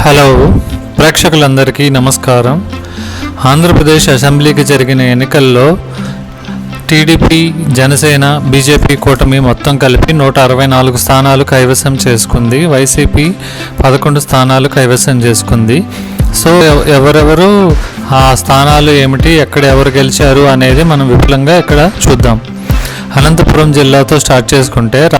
Hello ప్రేక్షకులందరికీ నమస్కారం. ఆంధ్రప్రదేశ్ అసెంబ్లీకి జరిగిన ఎన్నికల్లో టీడీపీ జనసేన బీజేపీ కూటమి మొత్తం కలిపి నూట అరవై నాలుగు స్థానాలు కైవసం చేసుకుంది. వైసీపీ పదకొండు స్థానాలు కైవసం చేసుకుంది. సో ఎవ- ఎవరెవరు ఆ స్థానాలు ఏమిటి ఎక్కడ ఎవరు గెలిచారు అనేది మనం విపులంగా ఇక్కడ చూద్దాం. అనంతపురం జిల్లాతో స్టార్ట్ చేసుకుంటే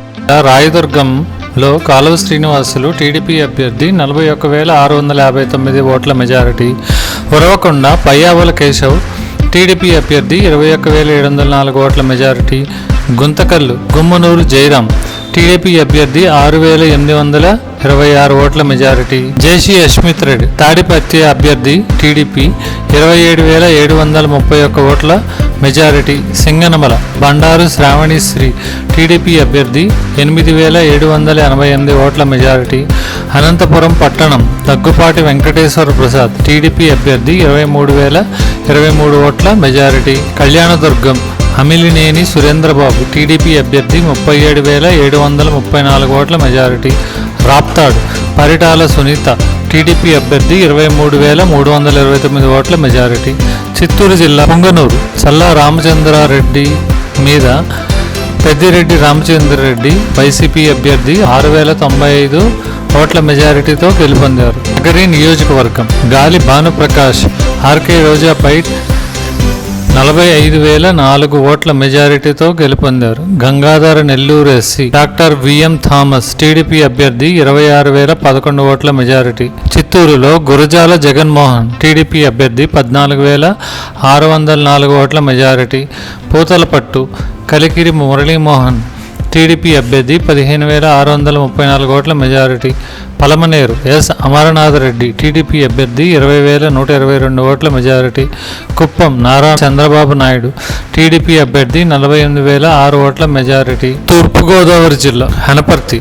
రాయదుర్గం లో కాలువ శ్రీనివాసులు టీడీపీ అభ్యర్థి నలభై ఒక్క వేల ఆరు వందల యాభై తొమ్మిది ఓట్ల మెజారిటీ. ఉరవకొండ పయ్యావుల కేశవ్ టీడీపీ అభ్యర్థి ఇరవై ఒక్క వేల ఏడు వందల నాలుగు ఓట్ల మెజారిటీ. గుంతకల్లు గుమ్మనూరు జయరాం టీడీపీ అభ్యర్థి ఆరు వేల ఎనిమిది వందల ఇరవై ఆరు ఓట్ల మెజారిటీ. జేసీ యశ్మిత్ రెడ్డి తాడిపత్తి అభ్యర్థి టీడీపీ ఇరవై ఏడు వేల ఏడు వందల ముప్పై ఒక్క ఓట్ల మెజారిటీ. సింగనమల బండారు శ్రావణిశ్రీ టీడీపీ అభ్యర్థి ఎనిమిది వేల ఏడు వందల ఎనభై ఎనిమిది ఓట్ల మెజారిటీ. అనంతపురం పట్టణం దగ్గుపాటి వెంకటేశ్వర ప్రసాద్ టీడీపీ అభ్యర్థి ఇరవై మూడు వేల ఇరవై మూడు ఓట్ల మెజారిటీ. కళ్యాణదుర్గం అమిలినేని సురేంద్రబాబు టీడీపీ అభ్యర్థి ముప్పై ఏడు వేల ఏడు వందల ముప్పై నాలుగు ఓట్ల మెజారిటీ రాప్తాడు. పరిటాల సునీత టీడీపీ అభ్యర్థి ఇరవై మూడు వేల మూడు వందల ఇరవై తొమ్మిది ఓట్ల మెజారిటీ. చిత్తూరు జిల్లా పొంగనూరు చల్లా రామచంద్రారెడ్డి మీద పెద్దిరెడ్డి రామచంద్రరెడ్డి వైసీపీ అభ్యర్థి ఆరు వేల తొంభై ఐదు ఓట్ల మెజారిటీతో గెలుపొందారు. నగరి నియోజకవర్గం గాలి భానుప్రకాష్ ఆర్కే రోజాపై నలభై ఐదు వేల నాలుగు ఓట్ల మెజారిటీతో గెలుపొందారు Gangadhara Nellore SC. Doctor VM Thomas TDP అభ్యర్థి ఇరవై ఆరు వేల పదకొండు ఓట్ల మెజారిటీ. చిత్తూరులో గురజాల జగన్మోహన్ టీడీపీ అభ్యర్థి పద్నాలుగు వేల ఆరు వందల నాలుగు ఓట్ల మెజారిటీ. పూతలపట్టు కలికిరి మురళీమోహన్ టీడీపీ అభ్యర్థి పదిహేను వేల ఆరు వందల ముప్పై నాలుగు ఓట్ల majority. Palamaner S. Amarnath Reddy TDP అభ్యర్థి ఇరవై వేల నూట ఇరవై రెండు ఓట్ల మెజారిటీ. కుప్పం నారా చంద్రబాబు నాయుడు టీడీపీ అభ్యర్థి నలభై ఎనిమిది వేల ఆరు ఓట్ల మెజారిటీ. తూర్పుగోదావరి జిల్లా హనపర్తి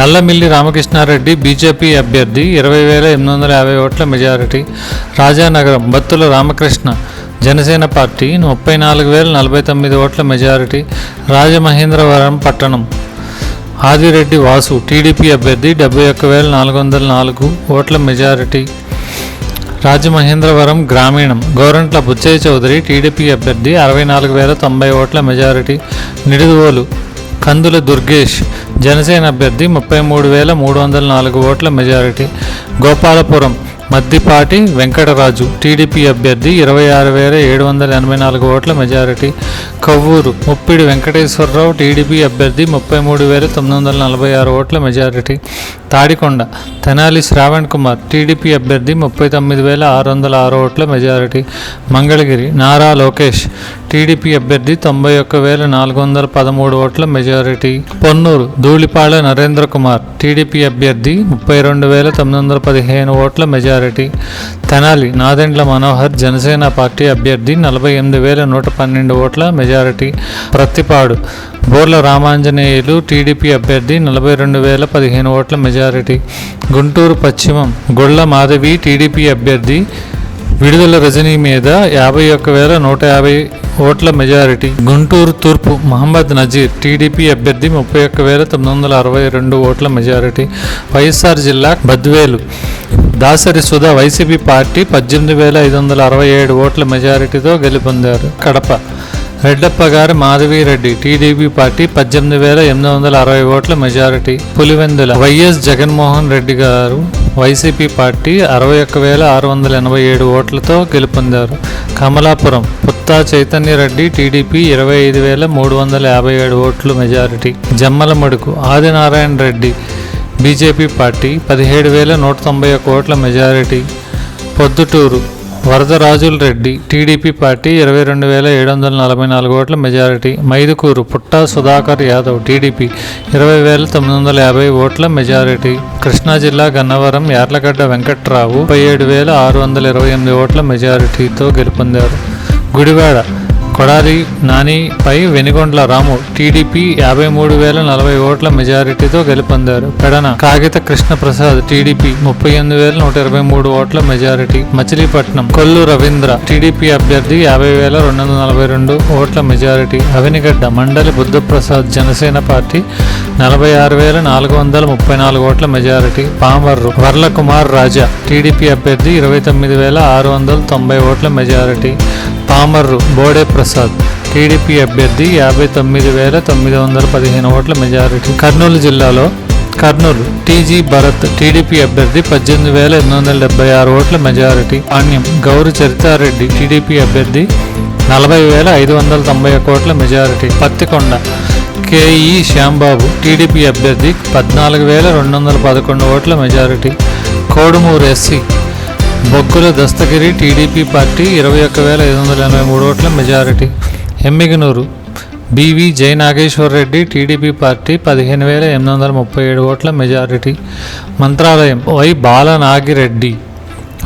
నల్లమిల్లి రామకృష్ణారెడ్డి బీజేపీ అభ్యర్థి ఇరవై వేల ఎనిమిది వందల యాభై ఓట్ల మెజారిటీ. రాజానగరం బత్తుల రామకృష్ణ జనసేన పార్టీ ముప్పై నాలుగు వేల నలభై తొమ్మిది ఓట్ల మెజారిటీ. రాజమహేంద్రవరం పట్టణం ఆదిరెడ్డి వాసు టీడీపీ అభ్యర్థి డెబ్బై ఒక్క వేల నాలుగు వందల నాలుగు ఓట్ల మెజారిటీ. రాజమహేంద్రవరం గ్రామీణం గోరంట్ల బుచ్చయ్య చౌదరి టీడీపీ అభ్యర్థి అరవై నాలుగు వేల తొంభై ఓట్ల మెజారిటీ. నిడుదవోలు కందుల దుర్గేష్ జనసేన అభ్యర్థి ముప్పై మూడు వేల మూడు వందల నాలుగు ఓట్ల మెజారిటీ. గోపాలపురం మద్దిపాటి వెంకటరాజు టీడీపీ అభ్యర్థి ఇరవై ఆరు వేల ఏడు వందల ఎనభై నాలుగు ఓట్ల మెజారిటీ. కవ్వూరు ముప్పిడి వెంకటేశ్వరరావు టీడీపీ అభ్యర్థి ముప్పై మూడు వేల తొమ్మిది వందల నలభై ఆరు ఓట్ల మెజారిటీ. తాడికొండ తెనాలి శ్రావణ్ కుమార్ టీడీపీ అభ్యర్థి ముప్పై తొమ్మిది వేల ఆరు వందల ఆరు ఓట్ల మెజారిటీ. మంగళగిరి నారా లోకేష్ టీడీపీ అభ్యర్థి తొంభై ఒక్క వేల నాలుగు వందల పదమూడు ఓట్ల మెజారిటీ. పొన్నూరు ధూళిపాళ నరేంద్ర కుమార్ టీడీపీ అభ్యర్థి ముప్పై రెండు వేల తొమ్మిది వందల పదిహేను ఓట్ల మెజారిటీ. తెనాలి నాదెండ్ల మనోహర్ జనసేన పార్టీ అభ్యర్థి నలభై ఎనిమిది వేల నూట పన్నెండు ఓట్ల మెజారిటీ. ప్రత్తిపాడు బోర్ల రామాంజనేయులు టీడీపీ అభ్యర్థి నలభై రెండు వేల పదిహేను ఓట్ల మెజారిటీ. గుంటూరు పశ్చిమం గొళ్ళ మాధవి టీడీపీ అభ్యర్థి విడుదల రజనీ మీద యాభై ఒక్క వేల నూట యాభై ఓట్ల మెజారిటీ. గుంటూరు తూర్పు మహమ్మద్ నజీర్ టీడీపీ అభ్యర్థి ముప్పై ఒక్క వేల తొమ్మిది వందల అరవై రెండు ఓట్ల మెజారిటీ. వైఎస్ఆర్ జిల్లా బద్వేలు. దాసరి సుధా వైసీపీ పార్టీ పద్దెనిమిది వేల ఐదు వందల అరవై ఏడు ఓట్ల మెజారిటీతో గెలుపొందారు. కడప. రెడ్డప్ప గారి మాధవిరెడ్డి టీడీపీ పార్టీ పద్దెనిమిది వేల ఎనిమిది వందల అరవై ఓట్ల మెజారిటీ. పులివెందుల. వైఎస్ జగన్మోహన్ రెడ్డి గారు వైసీపీ పార్టీ అరవై ఒక్క వేల ఆరు వందల ఎనభై ఏడు ఓట్లతో గెలుపొందారు. కమలాపురం పుత్తా చైతన్య రెడ్డి టీడీపీ ఇరవై ఐదు వేల మూడు వందల యాభై ఏడు ఓట్లు majority. Jammalamadugu Adinarayana Reddy BJP party పదిహేడు వేల నూట తొంభై ఒక్క ఓట్ల majority. Proddatur Varadarajula Reddy TDP party ఇరవై రెండు వేల ఏడు వందల నలభై నాలుగు ఓట్ల మెజారిటీ మైదుకూరు పుట్టా సుధాకర్ యాదవ్ టీడీపీ ఇరవై వేల తొమ్మిది వందల యాభై ఓట్ల మెజారిటీ కృష్ణా జిల్లా గన్నవరం యార్లగడ్డ వెంకట్రావు ముప్పై ఏడు వేల ఆరు వందల ఇరవై ఎనిమిది ఓట్ల మెజారిటీతో గెలుపొందారు. గుడివాడ కొడాలి నానిపై వెనుగొండ్ల రాము టీడీపీ యాభై మూడు వేల నలభై ఓట్ల మెజారిటీతో గెలుపొందారు. పెడన కాగిత కృష్ణప్రసాద్ టీడీపీ ముప్పై ఎనిమిది వేల నూట ఇరవై మూడు ఓట్ల మెజారిటీ. మచిలీపట్నం కొల్లు రవీంద్ర టీడీపీ అభ్యర్థి యాభై వేల రెండు వందల నలభై రెండు ఓట్ల మెజారిటీ. అవినిగడ్డ మండలి బుద్ధప్రసాద్ జనసేన పార్టీ నలభై ఆరు వేల నాలుగు వందల ముప్పై నాలుగు ఓట్ల మెజారిటీ. పామర్రు వర్ల కుమార్ రాజా టీడీపీ అభ్యర్థి ఇరవై తొమ్మిది వేల ఆరు వందల తొంభై ఓట్ల మెజారిటీ. పామర్రు బోడే ప్రసాద్ టీడీపీ అభ్యర్థి యాభై తొమ్మిది వేల తొమ్మిది వందల పదిహేను ఓట్ల మెజారిటీ. కర్నూలు జిల్లాలో కర్నూలు టీజీ భరత్ టీడీపీ అభ్యర్థి పద్దెనిమిది వేల ఎనిమిది వందల డెబ్బై ఆరు ఓట్ల మెజారిటీ. పాణ్యం గౌరి చరితారెడ్డి టీడీపీ అభ్యర్థి నలభై వేల ఐదు వందల తొంభై ఒక ఓట్ల మెజారిటీ. పత్తికొండ కేఈ శ్యాంబాబు టీడీపీ అభ్యర్థి పద్నాలుగు వేల రెండు వందల పదకొండు ఓట్ల మెజారిటీ. కోడుమూరు ఎస్సీ బొగ్గుల దస్తగిరి టీడీపీ పార్టీ ఇరవై ఒక్క వేల ఐదు వందల ఎనభై మూడు ఓట్ల మెజారిటీ. ఎమ్మిగనూరు. బివి జై నాగేశ్వర్ రెడ్డి టీడీపీ పార్టీ పదిహేను వేల ఎనిమిది వందల ముప్పై ఏడు ఓట్ల majority. Mantralayam. Y Balanagi Reddy.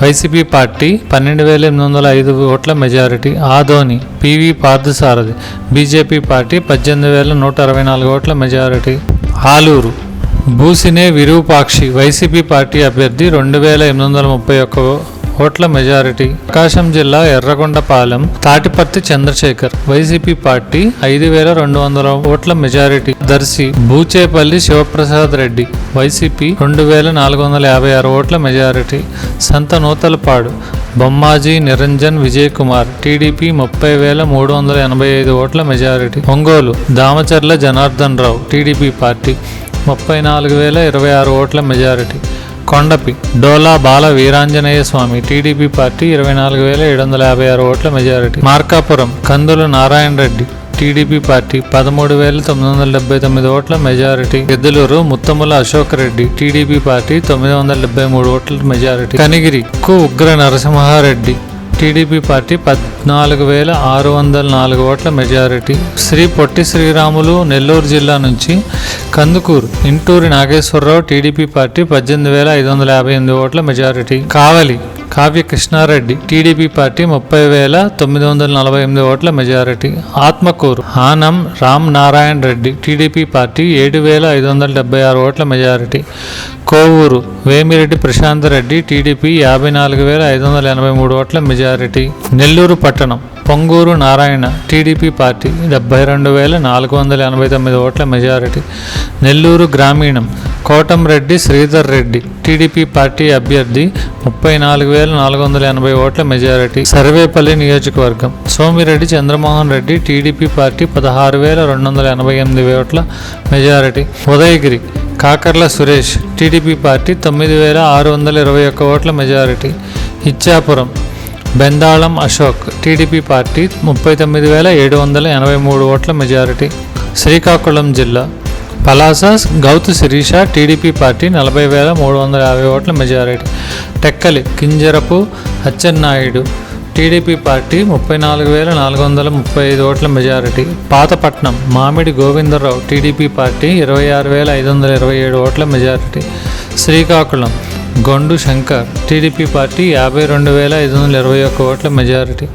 YCP party పన్నెండు వేల ఎనిమిది వందల ఐదు ఓట్ల majority. Adoni. PV Parthasarathi. BJP party పద్దెనిమిది వేల నూట అరవై నాలుగు ఓట్ల majority. Alur. Busine Virupakshi YCP party అభ్యర్థి రెండు వేల ఎనిమిది వందల ముప్పై ఒక్క ఓట్ల మెజారిటీ. ప్రకాశం జిల్లా ఎర్రగొండపాలెం తాటిపర్తి చంద్రశేఖర్ వైసీపీ పార్టీ ఐదు వేల రెండు వందల ఓట్ల మెజారిటీ. దర్శి బూచేపల్లి శివప్రసాద్ రెడ్డి వైసీపీ రెండు వేల నాలుగు వందల యాభై ఆరు ఓట్ల majority. Santhanuthalapadu Bommaji Niranjan Vijay Kumar TDP ముప్పై వేల మూడు వందల ఎనభై ఐదు ఓట్ల majority. Ongole Damacharla Janardhan Rao TDP party. ముప్పై నాలుగు వేల ఇరవై ఆరు ఓట్ల majority. Kondapi Dola Bala Veeranjaneya Swamy TDP party ఇరవై నాలుగు వేల ఏడు వందల యాభై ఆరు ఓట్ల majority. Markapuram Kandula Narayana Reddy TDP party పదమూడు వేల తొమ్మిది వందల డెబ్బై తొమ్మిది ఓట్ల majority. Eddulur Muthumula Ashok Reddy TDP party తొమ్మిది వందల డెబ్బై మూడు ఓట్ల మెజారిటీ. కనిగిరి కు ఉగ్ర నరసింహారెడ్డి టీడీపీ పార్టీ పద్నాలుగు వేల ఆరు వందల నాలుగు ఓట్ల మెజారిటీ. శ్రీ పొట్టి శ్రీరాములు నెల్లూరు జిల్లా నుంచి కందుకూరు ఇంటూరి నాగేశ్వరరావు టీడీపీ పార్టీ పద్దెనిమిది వేల ఐదు వందల యాభై ఎనిమిది ఓట్ల majority. Kavali Kavya Krishna Reddy TDP party ముప్పై వేల తొమ్మిది వందల నలభై ఎనిమిది ఓట్ల majority. Atmakur Anam Ram Narayana Reddy TDP party ఏడు వేల ఐదు వందల డెబ్బై ఆరు ఓట్ల మెజారిటీ. కోవూరు వేమిరెడ్డి ప్రశాంత్ రెడ్డి టీడీపీ యాభై నాలుగు వేల ఐదు వందల ఎనభై మూడు ఓట్ల మెజారిటీ. నెల్లూరు పట్టణం పొంగూరు నారాయణ టీడీపీ పార్టీ డెబ్బై రెండు వేల నాలుగు వందల ఎనభై తొమ్మిది ఓట్ల మెజారిటీ. నెల్లూరు గ్రామీణం కోటంరెడ్డి శ్రీధర్ రెడ్డి టీడీపీ పార్టీ అభ్యర్థి ముప్పై నాలుగు వేల నాలుగు వందల ఎనభై ఓట్ల మెజారిటీ. సర్వేపల్లి నియోజకవర్గం సోమిరెడ్డి చంద్రమోహన్ రెడ్డి టీడీపీ పార్టీ పదహారు వేల రెండు వందల ఎనభై ఎనిమిది ఓట్ల majority. Udayagiri Kakarla Suresh TDP party తొమ్మిది వేల ఆరు వందల ఇరవై ఒక్క ఓట్ల majority. Ichchapuram Bendalam Ashok. TDP party ముప్పై తొమ్మిది వేల ఏడు వందల ఎనభై మూడు ఓట్ల మెజారిటీ. శ్రీకాకుళం జిల్లా. పలాసాస్ గౌతు శిరీష టీడీపీ పార్టీ నలభై వేల మూడు వందల యాభై ఓట్ల majority. Tekkali Kinjarapu Atchannaidu TDP party ముప్పై నాలుగు వేల నాలుగు వందల ముప్పై ఐదు ఓట్ల మెజారిటీ. పాతపట్నం మామిడి గోవిందరావు. టీడీపీ పార్టీ ఇరవై ఆరు వేల ఐదు వందల ఇరవై ఏడు ఓట్ల majority. Srikakulam. Gondu Shankar TDP party యాభై రెండు వేల ఐదు వందల ఇరవై ఒక్క ఓట్ల మెజారిటీ.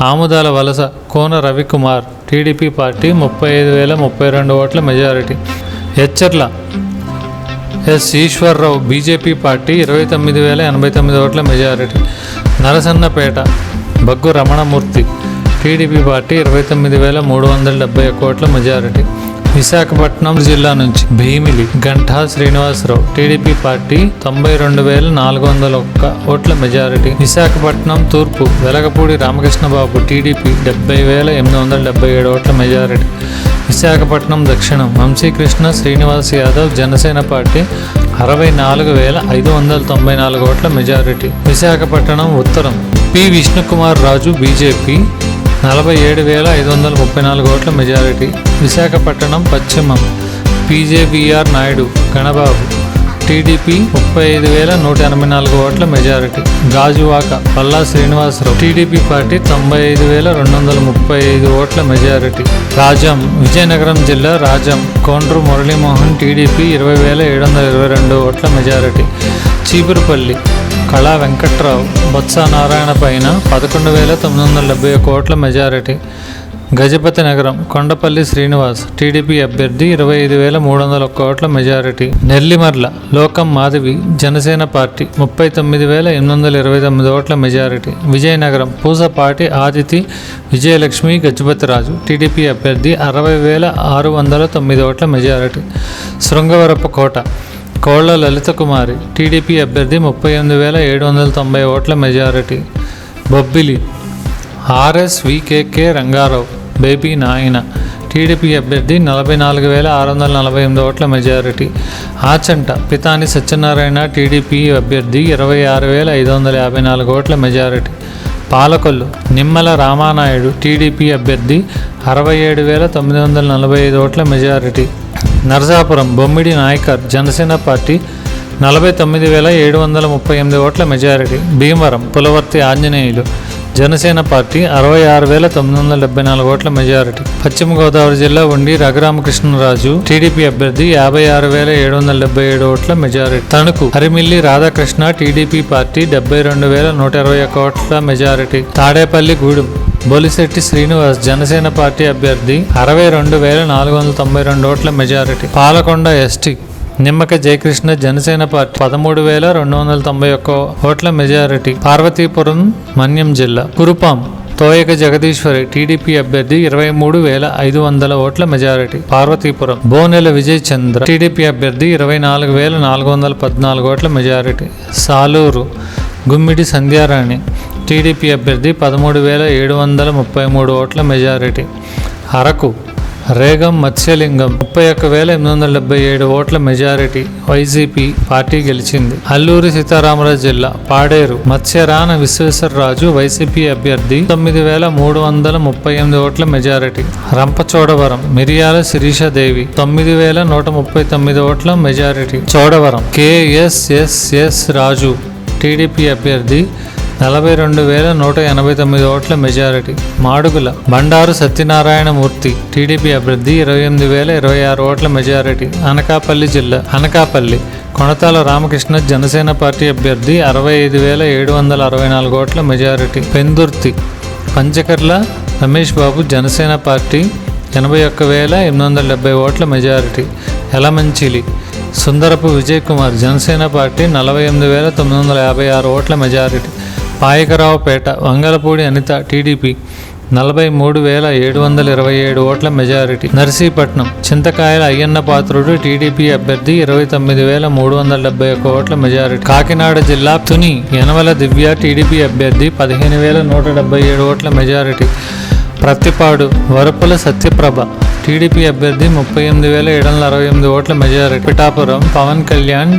ఆముదాల వలస కోన రవికుమార్ టీడీపీ పార్టీ ముప్పై ఐదు వేల ముప్పై రెండు ఓట్ల majority. Etcherla. S Eswara Rao BJP party ఇరవై తొమ్మిది వేల ఎనభై తొమ్మిది ఓట్ల majority. Narasannapeta Baggu Ramana Murthy TDP party ఇరవై తొమ్మిది వేల మూడు వందల డెబ్బై ఒక్క ఓట్ల మెజారిటీ. విశాఖపట్నం జిల్లా నుంచి భీమిలి గంటా శ్రీనివాసరావు టీడీపీ పార్టీ తొంభై రెండు వేల నాలుగు వందల ఒక్క ఓట్ల మెజారిటీ విశాఖపట్నం తూర్పు వెలగపూడి రామకృష్ణబాబు టీడీపీ డెబ్బై వేల ఎనిమిది వందల డెబ్బై ఏడు ఓట్ల మెజారిటీ విశాఖపట్నం దక్షిణం వంశీకృష్ణ శ్రీనివాస్ యాదవ్ జనసేన పార్టీ అరవై నాలుగు వేల ఐదు వందల తొంభై నాలుగు ఓట్ల మెజారిటీ విశాఖపట్నం ఉత్తరం పి విష్ణుకుమార్ రాజు బీజేపీ నలభై ఏడు వేల ఐదు వందల ముప్పై నాలుగు ఓట్ల మెజారిటీ. విశాఖపట్నం పశ్చిమం. పీజేబీఆర్ నాయుడు గణబాబు. టీడీపీ ముప్పై ఐదు వేల నూట ఎనభై నాలుగు ఓట్ల majority Gajuwaka Palla Srinivasa Rao. TDP party తొంభై ఐదు వేల రెండు వందల ముప్పై ఐదు ఓట్ల మెజారిటీ రాజం విజయనగరం జిల్లా రాజం. కోండ్రు మురళీమోహన్ టీడీపీ ఇరవై వేల ఏడు వందల ఇరవై రెండు ఓట్ల మెజారిటీ చీపురుపల్లి కళా వెంకట్రావు బొత్స నారాయణ పైన పదకొండు వేల తొమ్మిది వందల డెబ్బై ఒక ఓట్ల మెజారిటీ గజపతి నగరం కొండపల్లి శ్రీనివాస్ టీడీపీ అభ్యర్థి ఇరవై ఐదు వేల మూడు వందల ఒక్క ఓట్ల మెజారిటీ. నెల్లిమర్ల లోకం మాధవి జనసేన పార్టీ ముప్పై తొమ్మిది వేల ఎనిమిది వందల ఇరవై తొమ్మిది ఓట్ల మెజారిటీ. విజయనగరం పూసపాటి ఆదితి విజయలక్ష్మి గజపతిరాజు టీడీపీ అభ్యర్థి అరవై వేల ఆరు వందల తొమ్మిది ఓట్ల మెజారిటీ. శృంగవరపు కోట కోళ్ళ లలిత కుమారి టీడీపీ అభ్యర్థి ముప్పై ఎనిమిది వేల ఏడు వందల తొంభై ఓట్ల మెజారిటీ. బొబ్బిలి ఆర్ఎస్ వికేకే రంగారావు బేబీ నాయన. టీడీపీ అభ్యర్థి నలభై నాలుగు వేల ఆరు వందల నలభై ఎనిమిది ఓట్ల మెజారిటీ. ఆచంట పితాని సత్యనారాయణ టీడీపీ అభ్యర్థి ఇరవై ఆరు వేల ఐదు వందల యాభై నాలుగు ఓట్ల మెజారిటీ. పాలకొల్లు నిమ్మల రామానాయుడు టీడీపీ అభ్యర్థి అరవై ఏడు వేల తొమ్మిది వందల నలభై ఐదు ఓట్ల మెజారిటీ. నరసాపురం బొమ్మిడి నాయకర్ జనసేన పార్టీ నలభై తొమ్మిది వేల ఏడు వందల ముప్పై ఎనిమిది ఓట్ల మెజారిటీ. భీమవరం పులవర్తి ఆంజనేయులు జనసేన పార్టీ అరవై ఆరు వేల తొమ్మిది వందల డెబ్బై నాలుగు ఓట్ల మెజారిటీ. పశ్చిమ గోదావరి జిల్లా ఉండి రఘురామకృష్ణరాజు టీడీపీ అభ్యర్థి యాభై ఆరు వేల ఏడు వందల డెబ్బై ఏడు ఓట్ల majority. Tanuku Harimilli Radhakrishna TDP party డెబ్బై రెండు వేల నూట ఇరవై ఒక్క ఓట్ల majority. Tadepalligudem Bolisetti Srinivas Janasena party అభ్యర్థి అరవై రెండు వేల నాలుగు వందల తొంభై రెండు ఓట్ల majority. Palakonda ST Nimmaka Jayakrishna Janasena party పదమూడు వేల రెండు వందల తొంభై ఒక్క ఓట్ల మెజారిటీ. పార్వతీపురం మన్యం జిల్లా. కురుపాం తోయక జగదీశ్వరి టీడీపీ అభ్యర్థి ఇరవై మూడు వేల ఐదు వందల ఓట్ల మెజారిటీ. పార్వతీపురం బోనెల విజయ్ చంద్ర టీడీపీ అభ్యర్థి ఇరవై నాలుగు వేల నాలుగు వందల పద్నాలుగు ఓట్ల మెజారిటీ. సాలూరు గుమ్మిడి సంధ్యారాణి టీడీపీ అభ్యర్థి పదమూడు వేల ఏడు వందల ముప్పై మూడు ఓట్ల మెజారిటీ. అరకు రేగం మత్స్యలింగం. ముప్పై ఒక్క వేల ఎనిమిది వందల డెబ్బై ఏడు ఓట్ల మెజారిటీ వైసీపీ పార్టీ గెలిచింది. అల్లూరి సీతారామరాజు జిల్లా పాడేరు. మత్స్యరాణ విశ్వేశ్వరరాజు వైసీపీ అభ్యర్థి. తొమ్మిది వేల మూడు వందల ముప్పై ఎనిమిది ఓట్ల మెజారిటీ. రంపచోడవరం మిరియాల శిరీషదేవి తొమ్మిది వేల నూట ముప్పై తొమ్మిది ఓట్ల majority. Chodavaram KSSS Raju. TDP అభ్యర్థి నలభై రెండు వేల నూట ఎనభై తొమ్మిది ఓట్ల మెజారిటీ. మాడుగుల బండారు సత్యనారాయణ మూర్తి టీడీపీ అభ్యర్థి ఇరవై ఎనిమిది వేల ఇరవై ఆరు ఓట్ల మెజారిటీ. అనకాపల్లి జిల్లా అనకాపల్లి కొణతాల రామకృష్ణ జనసేన పార్టీ అభ్యర్థి అరవై ఐదు వేల ఏడు వందల అరవై నాలుగు ఓట్ల మెజారిటీ. పెందుర్తి పంచకర్ల రమేష్ బాబు జనసేన పార్టీ ఎనభై ఒక్క వేల ఎనిమిది వందల డెబ్బై ఓట్ల మెజారిటీ. ఎలమంచిలి సుందరపు విజయ్ కుమార్ జనసేన పార్టీ నలభై ఎనిమిది వేల తొమ్మిది వందల యాభై ఆరు ఓట్ల మెజారిటీ. పాయకరావుపేట వంగలపూడి అనిత టీడీపీ నలభై మూడు వేల ఏడు వందల ఇరవై ఏడు ఓట్ల మెజారిటీ. నర్సీపట్నం చింతకాయల అయ్యన్న పాత్రుడు టీడీపీ అభ్యర్థి ఇరవై తొమ్మిది వేల మూడు వందల డెబ్బై ఒక్క ఓట్ల మెజారిటీ. కాకినాడ జిల్లా తుని యనమల దివ్య టీడీపీ అభ్యర్థి పదిహేను వేల నూట డెబ్బై ఏడు ఓట్ల మెజారిటీ. ప్రత్తిపాడు వరపుల సత్యప్రభ టీడీపీ అభ్యర్థి ముప్పై ఎనిమిది వేల ఏడు వందల అరవై ఎనిమిది ఓట్ల మెజారిటీ. పిఠాపురం పవన్ కళ్యాణ్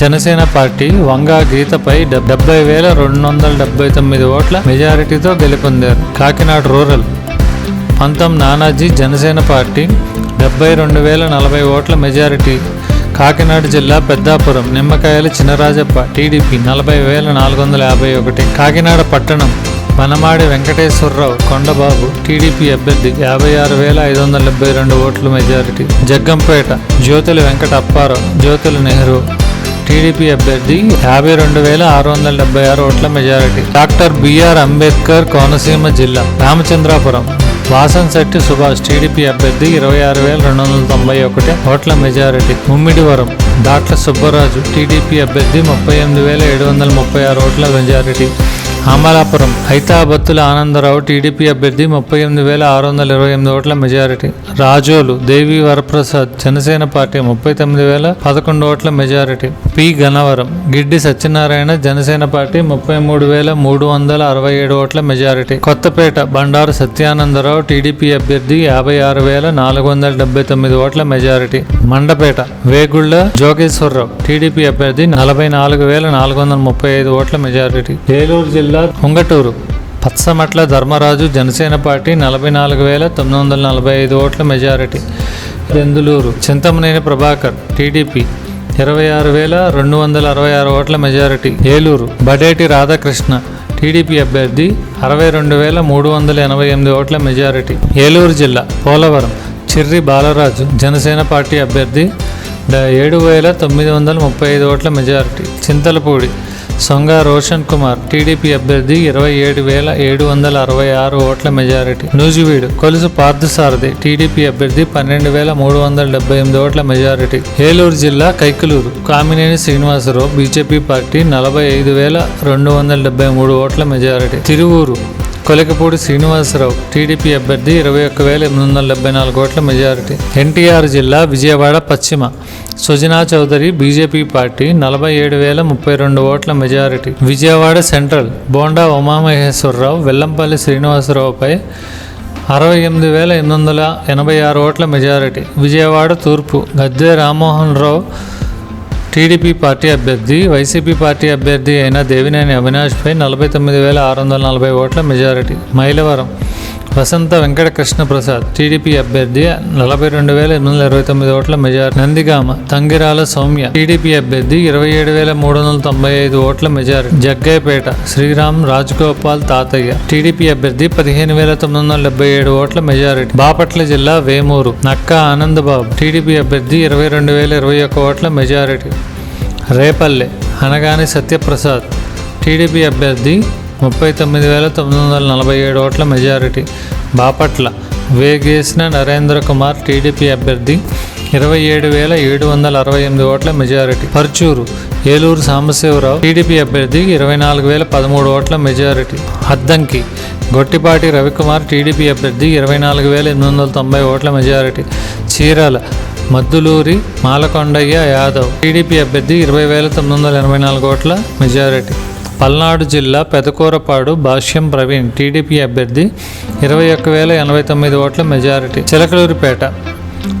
జనసేన పార్టీ వంగా గీతపై డెబ్బై వేల రెండు వందల డెబ్బై తొమ్మిది ఓట్ల మెజారిటీతో గెలుపొందారు. కాకినాడ రూరల్. పంతం నానాజీ జనసేన పార్టీ డెబ్బై రెండు వేల నలభై ఓట్ల మెజారిటీ. కాకినాడ జిల్లా పెద్దాపురం నిమ్మకాయల చినరాజప్ప టీడీపీ నలభై వేల నాలుగు వందల యాభై ఒకటి. కాకినాడ పట్టణం వనమాడి వెంకటేశ్వరరావు కొండబాబు టీడీపీ అభ్యర్థి యాభై ఆరు వేల ఐదు వందల డెబ్బై రెండు ఓట్ల మెజారిటీ. జగ్గంపేట జ్యోతుల వెంకట అప్పారావు జ్యోతుల నెహ్రూ. టీడీపీ అభ్యర్థి యాభై రెండు వేల ఆరు వందల డెబ్బై ఆరు ఓట్ల majority. Doctor BR Ambedkar Konaseema జిల్లా రామచంద్రాపురం. వాసంశెట్టి సుభాష్ టీడీపీ అభ్యర్థి ఇరవై ఆరు వేల రెండు వందల తొంభై ఒకటి ఓట్ల majority. Mummidivaram doctor Subbaraju TDP అభ్యర్థి ముప్పై ఎనిమిది వేల ఏడు వందల ముప్పై ఆరు ఓట్ల మెజారిటీ. అమలాపురం హైతాబత్తుల ఆనందరావు టీడీపీ అభ్యర్థి ముప్పై ఎనిమిది వేల ఆరు వందల ఇరవై ఎనిమిది ఓట్ల మెజారిటీ. రాజోలు దేవి వరప్రసాద్ జనసేన పార్టీ ముప్పై తొమ్మిది వేల పదకొండు ఓట్ల majority. P. Gannavaram Giddi Satyanarayana Janasena party ముప్పై మూడు వేల మూడు వందల అరవై ఏడు ఓట్ల మెజారిటీ. కొత్తపేట బండారు సత్యానందరావు టీడీపీ అభ్యర్థి యాభై ఆరు వేల నాలుగు వందల డెబ్బై తొమ్మిది ఓట్ల మెజారిటీ. మండపేట వేగుళ్ళ జోగేశ్వరరావు టీడీపీ అభ్యర్థి నలభై నాలుగు వేల నాలుగు వందల ముప్పై ఐదు ఓట్ల మెజారిటీ. ఏలూరు జిల్లా ఉంగటూరు పచ్చమట్ల ధర్మరాజు జనసేన పార్టీ నలభై నాలుగు వేల తొమ్మిది వందల నలభై ఐదు ఓట్ల మెజారిటీ. దెందులూరు. చింతమనేని ప్రభాకర్ టీడీపీ ఇరవై ఆరు వేల రెండు వందల అరవై ఆరు ఓట్ల మెజారిటీ. ఏలూరు. బడేటి రాధాకృష్ణ టీడీపీ అభ్యర్థి అరవై రెండు వేల మూడు వందల ఎనభై ఎనిమిది ఓట్ల మెజారిటీ. ఏలూరు జిల్లా. పోలవరం. చిర్రి బాలరాజు జనసేన పార్టీ అభ్యర్థి ఏడు వేల తొమ్మిది వందల ముప్పై ఐదు ఓట్ల మెజారిటీ. చింతలపూడి సొంగ రోషన్ కుమార్ టీడీపీ అభ్యర్థి ఇరవై ఏడు వేల ఏడు వందల అరవై ఆరు ఓట్ల మెజారిటీ. నూజివీడు కొలుసు పార్థసారథి టీడీపీ అభ్యర్థి పన్నెండు వేల మూడు వందల డెబ్బై ఎనిమిది ఓట్ల మెజారిటీ. ఏలూరు జిల్లా కైకలూరు కామినేని శ్రీనివాసరావు బీజేపీ పార్టీ నలభై ఐదు వేల రెండు వందల డెబ్బై మూడు ఓట్ల మెజారిటీ. తిరువూరు కొలకపూడి శ్రీనివాసరావు టీడీపీ అభ్యర్థి ఇరవై ఒక్క వేల ఎనిమిది వందల డెబ్బై నాలుగు ఓట్ల మెజారిటీ. ఎన్టీఆర్ జిల్లా విజయవాడ పశ్చిమ. సుజనా చౌదరి బీజేపీ పార్టీ నలభై ఏడు వేల ముప్పై రెండు ఓట్ల మెజారిటీ. విజయవాడ సెంట్రల్ బోండా ఉమామహేశ్వరరావు వెల్లంపల్లి శ్రీనివాసరావుపై అరవై ఎనిమిది వేల ఎనిమిది వందల ఎనభై ఆరు ఓట్ల మెజారిటీ. విజయవాడ తూర్పు గద్దె రామ్మోహన్ రావు టీడీపీ పార్టీ అభ్యర్థి వైసీపీ పార్టీ అభ్యర్థి అయిన దేవినేని అవినాష్పై నలభై తొమ్మిది వేల ఆరు వందల నలభై ఓట్ల మెజారిటీ. మైలవరం వసంత వెంకట కృష్ణ ప్రసాద్ టీడీపీ అభ్యర్థి నలభై రెండు వేల ఎనిమిది వందల ఇరవై తొమ్మిది ఓట్ల మెజారిటీ నందిగామ తంగిరాల సౌమ్య టీడీపీ అభ్యర్థి ఇరవై ఏడు వేల మూడు వందల తొంభై ఐదు ఓట్ల మెజారిటీ జగ్గయ్యపేట శ్రీరామ్ రాజగోపాల్ తాతయ్య టీడీపీ అభ్యర్థి పదిహేను వేల తొమ్మిది వందల డెబ్బై ఏడు ఓట్ల మెజారిటీ బాపట్ల జిల్లా వేమూరు నక్క ఆనందబాబు టీడీపీ అభ్యర్థి ఇరవై రెండు వేల ఇరవై ఒక్క ఓట్ల మెజారిటీ రేపల్లె అనగాని సత్యప్రసాద్ టీడీపీ అభ్యర్థి ముప్పై తొమ్మిది వేల తొమ్మిది వందల నలభై ఏడు ఓట్ల మెజారిటీ. బాపట్ల వేగేసిన నరేంద్ర కుమార్ టీడీపీ అభ్యర్థి ఇరవై ఏడు వేల ఏడు వందల అరవై ఎనిమిది ఓట్ల మెజారిటీ. పర్చూరు ఏలూరు సాంబశివరావు టీడీపీ అభ్యర్థి ఇరవై నాలుగు వేల పదమూడు ఓట్ల మెజారిటీ. అద్దంకి గొట్టిపాటి రవికుమార్ టీడీపీ అభ్యర్థి ఇరవై నాలుగు వేల ఎనిమిది వందల తొంభై ఓట్ల మెజారిటీ. చీరాల మద్దులూరి మాలకొండయ్య యాదవ్ టీడీపీ అభ్యర్థి ఇరవై వేల తొమ్మిది వందల ఎనభై నాలుగు ఓట్ల మెజారిటీ. పల్నాడు జిల్లా పెదకూరపాడు భాష్యం ప్రవీణ్ టీడీపీ అభ్యర్థి ఇరవై ఒక్క వేల ఎనభై తొమ్మిది ఓట్ల మెజారిటీ. చిలకలూరిపేట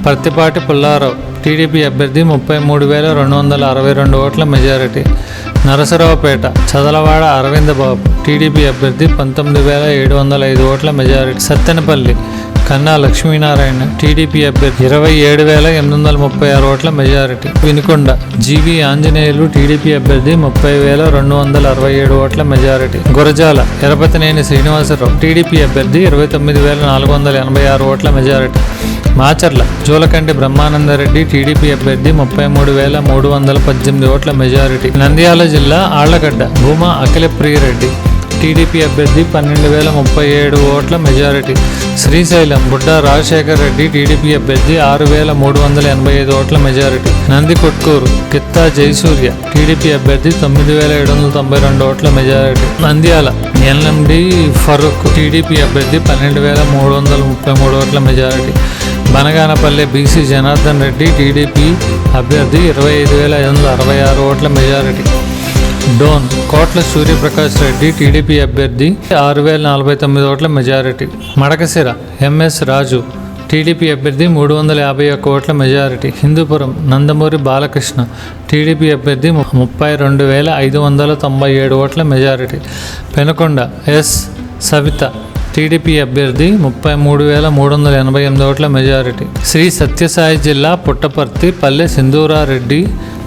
పత్తిపాటి పుల్లారావు టీడీపీ అభ్యర్థి ముప్పై మూడు వేల రెండు వందల అరవై రెండు ఓట్ల మెజారిటీ. నరసరావుపేట చదలవాడ అరవిందబాబు టీడీపీ అభ్యర్థి పంతొమ్మిది వేల ఏడు వందల ఐదు ఓట్ల మెజారిటీ. సత్తెనపల్లి కన్నా లక్ష్మీనారాయణ టీడీపీ అభ్యర్థి ఇరవై ఏడు వేల ఎనిమిది వందల ముప్పై ఆరు ఓట్ల మెజారిటీ. వినుకొండ జీవి ఆంజనేయులు టీడీపీ అభ్యర్థి ముప్పై వేల రెండు వందల అరవై ఏడు ఓట్ల మెజారిటీ. గురజాల ఎరపతినేని శ్రీనివాసరావు టీడీపీ అభ్యర్థి ఇరవై తొమ్మిది వేల నాలుగు వందల ఎనభై ఆరు ఓట్ల మెజారిటీ. మాచర్ల జూలకంటి బ్రహ్మానందరెడ్డి టీడీపీ అభ్యర్థి ముప్పై మూడు వేల మూడు వందల పద్దెనిమిది ఓట్ల మెజారిటీ. నంద్యాల జిల్లా ఆళ్ళగడ్డ భూమా అఖిలప్రియరెడ్డి టీడీపీ అభ్యర్థి పన్నెండు వేల ముప్పై ఏడు ఓట్ల మెజారిటీ. శ్రీశైలం బుడ్డా రాజశేఖర్ రెడ్డి టీడీపీ అభ్యర్థి ఆరు వేల మూడు వందల ఎనభై ఐదు ఓట్ల majority. Nandikotkur కిత్తా Jayasurya TDP అభ్యర్థి తొమ్మిది వేల ఏడు వందల తొంభై రెండు ఓట్ల majority. Nandyal LMD Farooq TDP అభ్యర్థి పన్నెండు వేల మూడు వందల ముప్పై మూడు ఓట్ల majority. Banaganapalle BC Janardhan Reddy TDP అభ్యర్థి ఇరవై ఐదు వేల ఐదు వందల అరవై ఆరు ఓట్ల మెజారిటీ. డోన్ కోట్ల సూర్యప్రకాష్ రెడ్డి టీడీపీ అభ్యర్థి ఆరు వేల నలభై తొమ్మిది ఓట్ల majority. Madakasira MS Raju TDP అభ్యర్థి మూడు వందల యాభై ఒక్క ఓట్ల మెజారిటీ. హిందూపురం నందమూరి బాలకృష్ణ టీడీపీ అభ్యర్థి ముప్పై రెండు వేల ఐదు వందల తొంభై ఏడు ఓట్ల majority. Penukonda S. Savitha TDP అభ్యర్థి ముప్పై మూడు వేల మూడు వందల ఎనభై ఎనిమిది ఓట్ల మెజారిటీ. శ్రీ సత్యసాయి జిల్లా పుట్టపర్తి పల్లె సింధూరారెడ్డి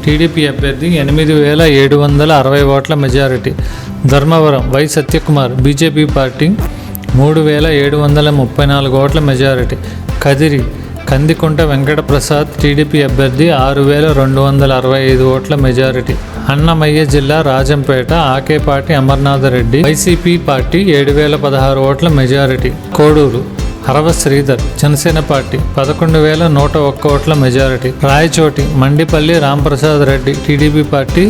టీడీపీ అభ్యర్థి ఎనిమిది వేల ఏడు వందల అరవై ఓట్ల majority. Dharmavaram Y Satyakumar BJP party మూడు వేల ఏడు వందల ముప్పై నాలుగు ఓట్ల మెజారిటీ. కదిరి కందికుంట వెంకటప్రసాద్ టీడీపీ అభ్యర్థి ఆరు వేల రెండు వందల అరవై ఐదు ఓట్ల మెజారిటీ. అన్నమయ్య జిల్లా రాజంపేట ఆకేపాటి అమర్నాథ్ రెడ్డి వైసీపీ పార్టీ ఏడు వేల పదహారు ఓట్ల మెజారిటీ. కోడూరు అరవ శ్రీధర్ జనసేన పార్టీ పదకొండు వేల నూట ఒక్క ఓట్ల majority. Rayachoti Mandipalli Ramprasad Reddy TDP party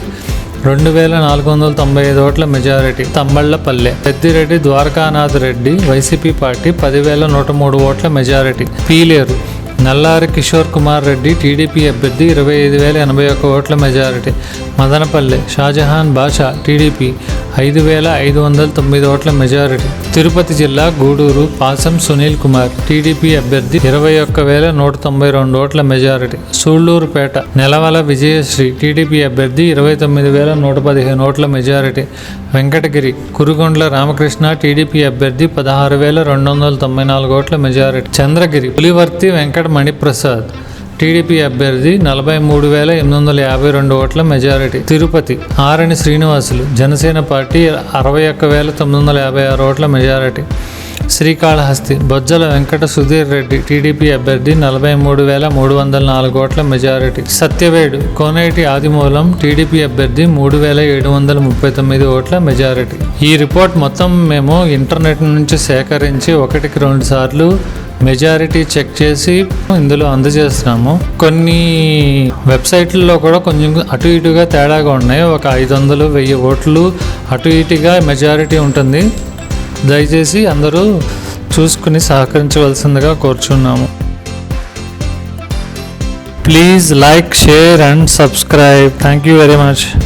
రెండు వేల నాలుగు వందల తొంభై ఐదు ఓట్ల majority. Thamballapalle Peddireddy Dwarakanath Reddy YCP party పదివేల నూట మూడు ఓట్ల మెజారిటీ. పీలేరు నల్లారి కిషోర్ కుమార్ రెడ్డి టీడీపీ అభ్యర్థి ఇరవై ఐదు వేల ఎనభై ఒక్క ఓట్ల మెజారిటీ. మదనపల్లె షాజహాన్ బాషా టీడీపీ ఐదు వేల ఐదు వందల తొమ్మిది ఓట్ల మెజారిటీ. తిరుపతి జిల్లా గూడూరు పాసం సునీల్ కుమార్ టీడీపీ అభ్యర్థి ఇరవై ఒక్క వేల నూట తొంభై రెండు ఓట్ల మెజారిటీ. సూళ్ళూరుపేట నెలవల విజయశ్రీ టీడీపీ అభ్యర్థి ఇరవై తొమ్మిది వేల నూట పదిహేను ఓట్ల మెజారిటీ. వెంకటగిరి కురుగొండ్ల రామకృష్ణ టీడీపీ అభ్యర్థి పదహారు వేల రెండు వందల తొంభై నాలుగు ఓట్ల మెజారిటీ. చంద్రగిరి పులివర్తి వెంకట మణిప్రసాద్. టీడీపీ అభ్యర్థి నలభై మూడు వేల ఎనిమిది వందల యాభై రెండు ఓట్ల మెజారిటీ. తిరుపతి ఆరణి శ్రీనివాసులు జనసేన పార్టీ అరవై ఒక్క వేల తొమ్మిది వందల యాభై ఆరు ఓట్ల మెజారిటీ. శ్రీకాళహస్తి బొజ్జల వెంకట సుధీర్ రెడ్డి టీడీపీ అభ్యర్థి నలభై మూడు వేల మూడు వందల నాలుగు ఓట్ల మెజారిటీ. సత్యవేడు కోనేటి ఆదిమూలం టీడీపీ అభ్యర్థి మూడు వేల ఏడు వందల ముప్పై తొమ్మిది ఓట్ల మెజారిటీ. ఈ రిపోర్ట్ మొత్తం మేము ఇంటర్నెట్ నుంచి సేకరించి ఒకటికి రెండు సార్లు మెజారిటీ చెక్ చేసి ఇందులో అందజేస్తున్నాము. కొన్ని వెబ్సైట్లలో కూడా కొంచెం అటు ఇటుగా తేడాగా ఉన్నాయి. ఒక ఐదు వందలు వెయ్యి ఓట్లు అటు ఇటుగా మెజారిటీ ఉంటుంది. దయచేసి అందరూ చూసుకుని సహకరించవలసిందిగా కోరుచున్నాము. Please like share and subscribe. Thank you very much.